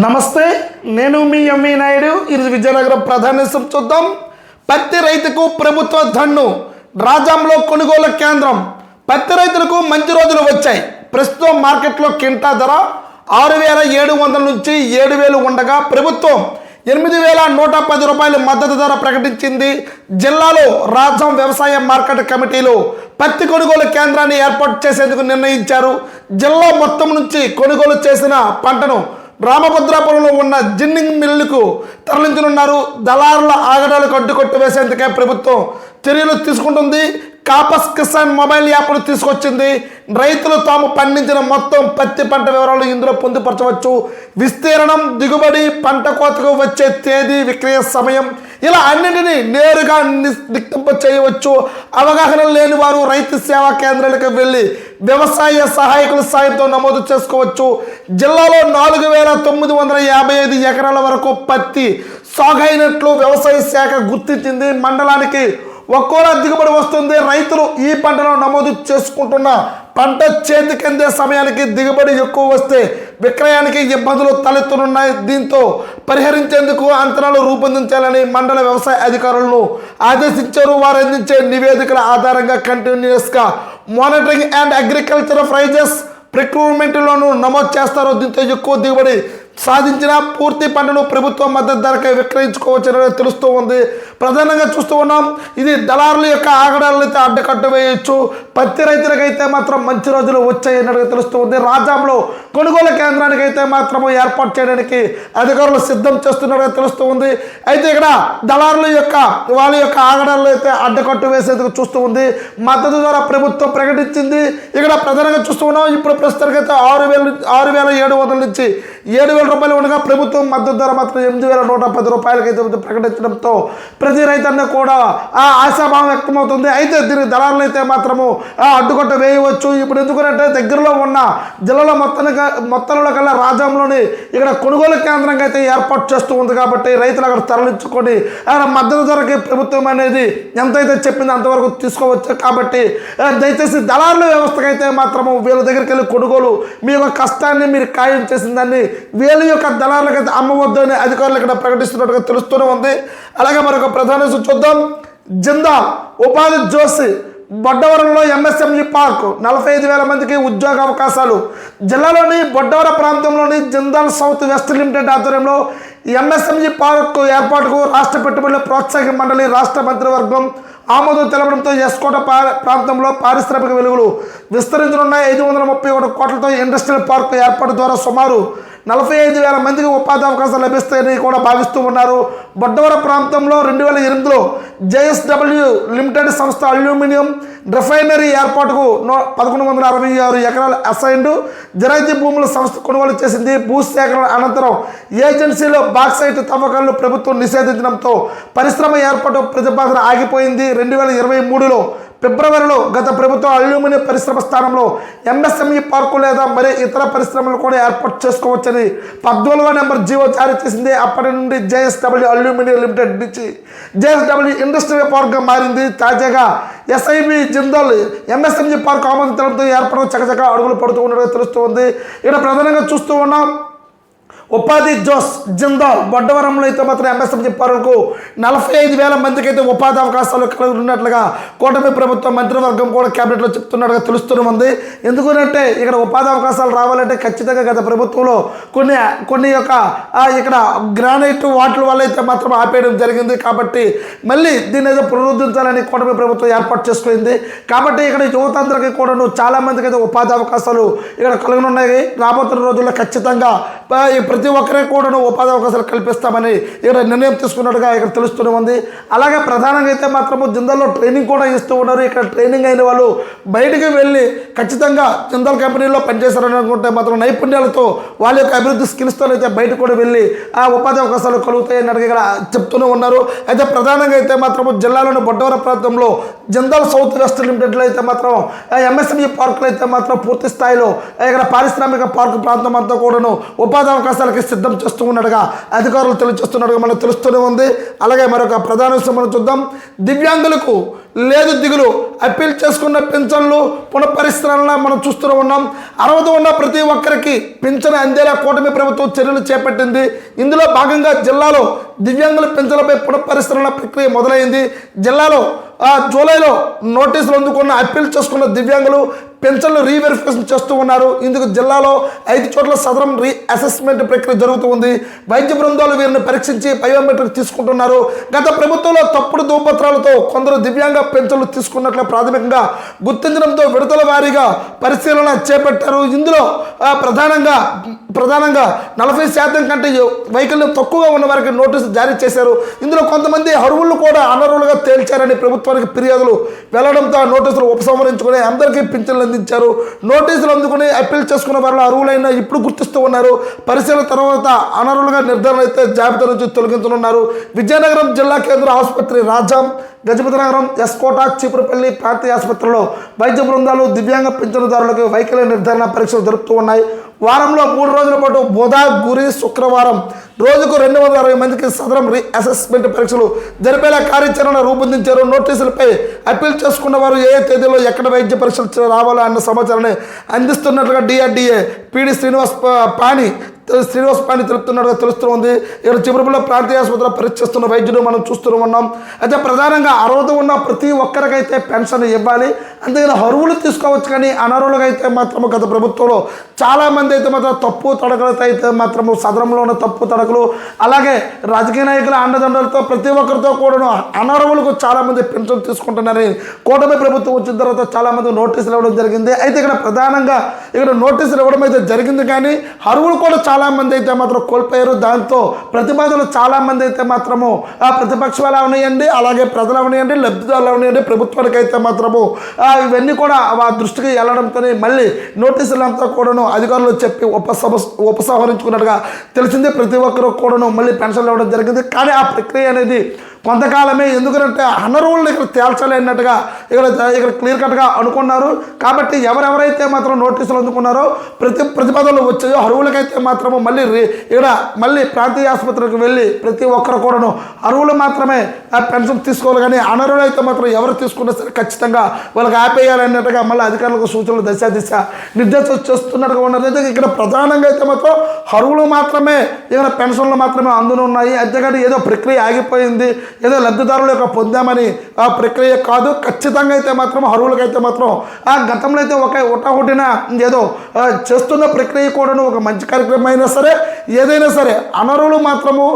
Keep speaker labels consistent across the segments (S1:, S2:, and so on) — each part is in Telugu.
S1: నమస్తే నేను మీ ఎంవి నాయుడు. ఈరోజు విజయనగరం ప్రధానేశం చూద్దాం. పత్తి రైతుకు ప్రభుత్వ ధన్ను రాజాంలో కొనుగోలు కేంద్రం. పత్తి రైతులకు మంచి రోజులు వచ్చాయి. ప్రస్తుతం మార్కెట్లో కింటా ధర ఆరు వేల ఏడు వందల నుంచి ఏడు వేలు ఉండగా ప్రభుత్వం ఎనిమిది వేల నూట పది రూపాయల మద్దతు ధర ప్రకటించింది. జిల్లాలో రాజ్యం వ్యవసాయ మార్కెట్ కమిటీలు పత్తి కొనుగోలు కేంద్రాన్ని ఏర్పాటు చేసేందుకు నిర్ణయించారు. జిల్లా మొత్తం నుంచి కొనుగోలు చేసిన పంటను రామభద్రాపురంలో ఉన్న జిన్నింగ్ మిల్లుకు తరలించనున్నారు. దళారుల ఆగడాలకు అడ్డుకొట్టు వేసేందుకే ప్రభుత్వం చర్యలు తీసుకుంటుంది. కాపస్ కిసాన్ మొబైల్ యాప్ను తీసుకొచ్చింది. రైతులు తాము పండించిన మొత్తం పత్తి పంట వివరాలు ఇందులో పొందుపరచవచ్చు. విస్తీర్ణం దిగుబడి పంట కోతకు వచ్చే తేదీ విక్రయ సమయం ఇలా అన్నింటినీ నేరుగా నిక్తింప చేయవచ్చు. అవగాహన లేని వారు రైతు సేవా కేంద్రాలకు వెళ్ళి వ్యవసాయ సహాయకుల సాయంతో నమోదు చేసుకోవచ్చు. జిల్లాలో నాలుగు వేల తొమ్మిది వందల యాభై ఐదు ఎకరాల వరకు పత్తి సాగైనట్లు వ్యవసాయ శాఖ గుర్తించింది. మండలానికి ఒక్కోలా దిగుబడి వస్తుంది. రైతులు ఈ పంటను నమోదు చేసుకుంటున్న పంట చేతికందే సమయానికి దిగుబడి ఎక్కువ వస్తే విక్రయానికి ఇబ్బందులు తలెత్తునున్నాయి. దీంతో పరిహరించేందుకు అంచనాలు రూపొందించాలని మండల వ్యవసాయ అధికారులను ఆదేశించారు. వారు అందించే నివేదికల ఆధారంగా కంటిన్యూస్గా మానిటరింగ్ అండ్ అగ్రికల్చర్ ప్రైజెస్ ప్రిక్రూట్మెంట్లోనూ నమోదు చేస్తారు. దీంతో ఎక్కువ దిగుబడి సాధించిన పూర్తి పంటను ప్రభుత్వం మద్దతు ధరకే విక్రయించుకోవచ్చని తెలుస్తూ ఉంది. ప్రధానంగా చూస్తూ ఉన్నాం ఇది దళారుల యొక్క ఆగడాలను అయితే అడ్డకట్టు వేయొచ్చు. పత్తి రైతులకైతే మాత్రం మంచి రోజులు వచ్చాయన్నట్టుగా తెలుస్తూ ఉంది. రాజాంలో కొనుగోలు కేంద్రానికి అయితే మాత్రం ఏర్పాటు చేయడానికి అధికారులు సిద్ధం చేస్తున్నట్టుగా తెలుస్తూ ఉంది. అయితే ఇక్కడ దళారుల యొక్క వాళ్ళ యొక్క ఆగడాలను అయితే అడ్డకట్టు వేసేందుకు చూస్తూ ఉంది. మద్దతు ద్వారా ప్రభుత్వం ప్రకటించింది. ఇక్కడ ప్రధానంగా చూస్తూ ఉన్నాం ఇప్పుడు అయితే ఆరు వేల ఆరు వేల ఏడు వందల నుంచి ఏడు వేల రూపాయలు ఉండగా ప్రభుత్వం మద్దతు ధర మాత్రం ఎనిమిది వేల నూట పది రూపాయలకైతే ప్రకటించడంతో ప్రతి రైతన్న కూడా ఆ ఆశాభావం వ్యక్తమవుతుంది. అయితే దీనికి దళారులు అయితే మాత్రము ఆ, అడ్డుకట్ట వేయవచ్చు. ఇప్పుడు ఎందుకంటే దగ్గరలో ఉన్న జిల్లాలో మొత్తానికి మొత్తంలో కల్లా రాజ్యంలోని ఇక్కడ కొనుగోలు కేంద్రంగా అయితే ఏర్పాటు చేస్తూ ఉంది కాబట్టి రైతులు అక్కడ తరలించుకొని మద్దతు ధరకి ప్రభుత్వం అనేది ఎంతైతే చెప్పిందో అంతవరకు తీసుకోవచ్చు. కాబట్టి దయచేసి దళారుల వ్యవస్థకైతే మాత్రము వీళ్ళ దగ్గరికి వెళ్ళి కొనుగోలు మీ యొక్క కష్టాన్ని మీరు ఖాయం చేసిన దాన్ని వీళ్ళ యొక్క దళాలకు అయితే అధికారులు ఇక్కడ ప్రకటిస్తున్నట్టుగా తెలుస్తూనే ఉంది. అలాగే మరొక ప్రధాన చూద్దాం. జిందా ఉపాధి జోసి బొడ్డవరంలో ఎంఎస్ఎంఈ పార్క్ నలభై ఐదు వేల మందికి ఉద్యోగ అవకాశాలు. జిల్లాలోని బొడ్డవర ప్రాంతంలోని జిందాల్ సౌత్ వెస్ట్ లిమిటెడ్ ఆధ్వర్యంలో ఎంఎస్ఎంఈ పార్క్ ఏర్పాటుకు రాష్ట్ర పెట్టుబడుల ప్రోత్సాహక మండలి రాష్ట్ర మంత్రివర్గం ఆమోదం తెలపడంతో ఎస్కోట పా- ప్రాంతంలో పారిశ్రామిక వెలుగులు విస్తరించనున్న ఐదు వందల ముప్పై ఒకటి కోట్లతో ఇండస్ట్రియల్ పార్క్ ఏర్పాటు ద్వారా సుమారు నలభై ఐదు వేల మందికి ఉపాధి అవకాశాలు లభిస్తాయని కూడా భావిస్తూ ఉన్నారు. బొడ్డవర ప్రాంతంలో రెండు వేల ఎనిమిదిలో జేఎస్డబ్ల్యూ లిమిటెడ్ సంస్థ అల్యూమినియం రిఫైనరీ ఏర్పాటుకు నో పదకొండు వందల అరవై ఆరు ఎకరాలు అసైన్డ్ జరాయితీ భూముల సంస్థ కొనుగోలు చేసింది. భూసేకరణ అనంతరం ఏజెన్సీలో బాక్సైట్ తవ్వకాలను ప్రభుత్వం నిషేధించడంతో పరిశ్రమ ఏర్పాటు ప్రతిపాదన ఆగిపోయింది. రెండు వేల ఇరవై మూడులో ఫిబ్రవరిలో గత ప్రభుత్వం అల్యూమినియం పరిశ్రమ స్థానంలో ఎంఎస్ఎంఈ పార్కు లేదా మరి ఇతర పరిశ్రమలు కూడా ఏర్పాటు చేసుకోవచ్చని పద్నాలుగో నెంబర్ జీవో జారీ చేసింది. అప్పటి నుండి జేఎస్డబ్ల్యూ అల్యూమినియం లిమిటెడ్ నుంచి జేఎస్డబ్ల్యూ ఇండస్ట్రియల్ పార్క్గా మారింది. తాజాగా ఎస్ఐబి జిందాల్ ఎంఎస్ఎంఈ పార్క్ ఆమోదించడంతో తెలపడంతో ఏర్పడడం చకచక అడుగులు పడుతూ ఉన్నట్టు తెలుస్తుంది. ఇక్కడ ప్రధానంగా చూస్తూ ఉన్నాం. ఉపాధి జోస్ జిందాల్ బొడ్డవరంలో అయితే మాత్రం ఎంఎస్ఎం చెప్పారు నలభై ఐదు వేల మందికి అయితే ఉపాధి అవకాశాలు కలిగి ఉన్నట్లుగా కూటమి ప్రభుత్వం మంత్రివర్గం కూడా క్యాబినెట్లో చెప్తున్నట్టుగా తెలుస్తూనే ఉంది. ఎందుకంటే ఇక్కడ ఉపాధి అవకాశాలు రావాలంటే ఖచ్చితంగా గత ప్రభుత్వంలో కొన్ని కొన్ని యొక్క ఇక్కడ గ్రానైట్ వాటర్ వల్ల అయితే మాత్రం ఆపేయడం జరిగింది కాబట్టి మళ్ళీ దీన్ని ఏదో పునరుద్ధరించాలని కూటమి ప్రభుత్వం ఏర్పాటు చేసుకుంది. కాబట్టి ఇక్కడ యువతందరికీ కూడాను చాలా మందికి అయితే ఉపాధి అవకాశాలు ఇక్కడ కలుగునున్నాయి. రాబోతున్న రోజుల్లో ఖచ్చితంగా ప్రతి ఒక్కరికి కూడా ఉపాధి అవకాశాలు కల్పిస్తామని ఇక్కడ నిర్ణయం తీసుకున్నట్టుగా ఇక్కడ తెలుస్తూనే ఉంది. అలాగే ప్రధానంగా అయితే మాత్రము జిందాల్లో ట్రైనింగ్ కూడా ఇస్తూ ఉన్నారు. ఇక్కడ ట్రైనింగ్ అయిన వాళ్ళు బయటికి వెళ్ళి ఖచ్చితంగా జిందాల్ కంపెనీలో పనిచేశారని అనుకుంటే మాత్రం నైపుణ్యాలతో వాళ్ళ యొక్క అభివృద్ధి స్కిల్స్తో అయితే బయటకు కూడా వెళ్ళి ఆ ఉపాధి అవకాశాలు కలుగుతాయని ఇక్కడ చెప్తూనే ఉన్నారు. అయితే ప్రధానంగా అయితే మాత్రము జిల్లాలోని బొడ్డవర ప్రాంతంలో జిందాల్ సౌత్ వెస్ట్ లిమిటెడ్లో అయితే మాత్రం ఎంఎస్ఎంఈ పార్కులు అయితే మాత్రం పూర్తి స్థాయిలో ఇక్కడ పారిశ్రామిక పార్కు ప్రాంతం అంతా కూడాను ఉపాధి అవకాశాలకి సిద్ధం చేస్తూ ఉన్నట్టుగా అధికారులు తెలియజేస్తున్నట్టుగా మనకు తెలుస్తూనే ఉంది. అలాగే మరొక ప్రధాన విషయం మనం చూద్దాం. దివ్యాంగులకు లేదు దిగులు. అప్పీల్ చేసుకున్న పింఛన్లు పునఃపరిశ్రమలను మనం చూస్తూనే ఉన్నాం. అర్హత ఉన్న ప్రతి ఒక్కరికి పింఛన్ అందేలా కూటమి ప్రభుత్వం చర్యలు చేపట్టింది. ఇందులో భాగంగా జిల్లాలో దివ్యాంగుల పింఛన్లపై పునఃపరిష్కరణ ప్రక్రియ మొదలైంది. జిల్లాలో జూలైలో నోటీసులు అందుకున్న అప్పీల్ చేసుకున్న దివ్యాంగులు పెన్షన్లు రీవెరిఫికేషన్ చేస్తూ ఉన్నారు. ఇందుకు జిల్లాలో ఐదు చోట్ల సదరం రీ అసెస్మెంట్ ప్రక్రియ జరుగుతూ ఉంది. వైద్య బృందాలు వీరిని పరీక్షించి బయోమెట్రిక్ తీసుకుంటున్నారు. గత ప్రభుత్వంలో తప్పుడు ధూపత్రాలతో కొందరు దివ్యాంగ పెన్షన్లు తీసుకున్నట్లు ప్రాథమికంగా గుర్తించడంతో విడతల వారీగా పరిశీలన చేపట్టారు. ఇందులో ప్రధానంగా ప్రధానంగా నలభై శాతం కంటే వైకల్యం తక్కువగా ఉన్న వారికి నోటీసు జారీ చేశారు. ఇందులో కొంతమంది అరువులు కూడా అనర్హులుగా తేల్చారని ప్రభుత్వానికి ఫిర్యాదులు వెళ్ళడంతో ఆ నోటీసులు ఉపసంహరించుకుని అందరికీ పింఛన్లు అందించారు నోటీసులు అందుకుని అప్పీల్ చేసుకున్న వారిలో అరువులైన ఇప్పుడు గుర్తిస్తూ ఉన్నారు. పరిశీలన తర్వాత అనర్హులుగా నిర్ధారణ అయితే జాబితా నుంచి తొలగించనున్నారు. విజయనగరం జిల్లా కేంద్ర ఆసుపత్రి రాజాం గజపతి నగరం ఎస్కోట చిపురుపల్లి ప్రాంతీయ ఆసుపత్రిలో వైద్య బృందాలు దివ్యాంగ పింఛనుదారులకు వైకల్య నిర్ధారణ పరీక్షలు జరుపుతూ ఉన్నాయి. వారంలో మూడు రోజుల పాటు బుధ గురి శుక్రవారం రోజుకు రెండు వందల అరవై మందికి సదరం రీఅసెస్మెంట్ పరీక్షలు జరిపేలా కార్యాచరణ రూపొందించారు. నోటీసులపై అప్పీల్ చేసుకున్న వారు ఏ తేదీలో ఎక్కడ వైద్య పరీక్షలు రావాలో అన్న సమాచారాన్ని అందిస్తున్నట్లుగా డిఆర్డిఏ పిడి శ్రీనివాస్ పాణి శ్రీనివాస పాండి తెలుపుతున్నట్టుగా తెలుస్తుంది. ఇక్కడ చివరిలో ప్రాంతీయ ఆసుపత్రిలో పరీక్షిస్తున్న వైద్యుడు మనం చూస్తూ ఉన్నాం. అయితే ప్రధానంగా అర్హత ఉన్న ప్రతి ఒక్కరికైతే పెన్షన్ ఇవ్వాలి. అంతేగాని అరువులు తీసుకోవచ్చు కానీ అనర్హులుగా అయితే మాత్రం గత ప్రభుత్వంలో చాలామంది అయితే మాత్రం తప్పు తడకలతో అయితే మాత్రం సదనంలో ఉన్న తప్పు తడకలు అలాగే రాజకీయ నాయకుల అండదండలతో ప్రతి ఒక్కరితో కూడా అనర్హులకు చాలామంది పెన్షన్ తీసుకుంటున్నారని కూటమి ప్రభుత్వం వచ్చిన తర్వాత చాలామంది నోటీసులు ఇవ్వడం జరిగింది. అయితే ఇక్కడ ప్రధానంగా ఇక్కడ నోటీసులు ఇవ్వడం అయితే జరిగింది కానీ అరువులు కూడా చాలామంది అయితే మాత్రం కోల్పోయారు. దాంతో ప్రతిపాదనలు చాలామంది అయితే మాత్రము ఆ ప్రతిపక్షాలు అవనియండి అలాగే ప్రజలు అవనియండి లబ్ధిదారులు అవనియండి ప్రభుత్వానికి అయితే మాత్రము ఇవన్నీ కూడా ఆ దృష్టికి వెళ్ళడంతో మళ్ళీ నోటీసులంతా కూడాను అధికారులు చెప్పి ఉపసమ ఉపసంహరించుకున్నట్టుగా తెలిసిందే. ప్రతి ఒక్కరు కూడాను మళ్ళీ పెన్షన్లు ఇవ్వడం జరిగింది. కానీ ఆ ప్రక్రియ అనేది కొంతకాలమే ఎందుకంటే అనర్వులను ఇక్కడ తేల్చాలి అన్నట్టుగా ఇక్కడ ఇక్కడ క్లియర్ కట్గా అనుకున్నారు. కాబట్టి ఎవరెవరైతే మాత్రం నోటీసులు అందుకున్నారో ప్రతి ప్రతిపాదనలు వచ్చాయో అరువులకైతే మాత్రము మళ్ళీ ఇక్కడ మళ్ళీ ప్రాంతీయ ఆసుపత్రికి వెళ్ళి ప్రతి ఒక్కరు కూడాను అరువులు మాత్రమే ఆ పెన్షన్ తీసుకోవాలి. కానీ అనర్హులు అయితే మాత్రం ఎవరు తీసుకున్నా సరే ఖచ్చితంగా వాళ్ళకి ఆపేయాలన్నట్టుగా మళ్ళీ అధికారులకు సూచనలు దశ దిశ నిర్దేశం చేస్తున్నట్టుగా ఉన్నారు. అయితే ఇక్కడ ప్రధానంగా అయితే మాత్రం అరువులు మాత్రమే ఇక్కడ పెన్షన్లు మాత్రమే అందునున్నాయి అంతేకాదు ఏదో ప్రక్రియ ఆగిపోయింది. ఏదో లబ్ధిదారుల యొక్క పొందామని ఆ ప్రక్రియ కాదు. ఖచ్చితంగా అయితే మాత్రం అర్హులకైతే మాత్రం ఆ గతంలో అయితే ఒక ఒకటిన ఏదో చేస్తున్న ప్రక్రియ కూడాను ఒక మంచి కార్యక్రమం అయినా సరే ఏదైనా సరే అనర్హులు మాత్రము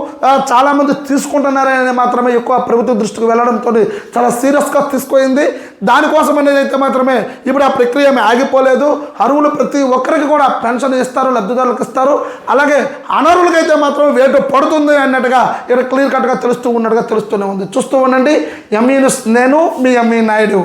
S1: చాలామంది తీసుకుంటున్నారని మాత్రమే ఎక్కువ ప్రభుత్వ దృష్టికి వెళ్ళడంతో చాలా సీరియస్గా తీసుకుపోయింది. దానికోసం అనేది అయితే మాత్రమే ఇప్పుడు ఆ ప్రక్రియ ఆగిపోలేదు. అర్హులు ప్రతి ఒక్కరికి కూడా పెన్షన్ ఇస్తారు లబ్ధిదారులకు ఇస్తారు. అలాగే అనర్హులకైతే మాత్రం వేటు పడుతుంది అన్నట్టుగా ఇక్కడ క్లియర్ కట్గా తెలుస్తూ ఉన్నట్టుగా తెలుస్తూనే ఉంది. చూస్తూ ఉండండి. ఎంఈ నేను మీ ఎంఈ నాయుడు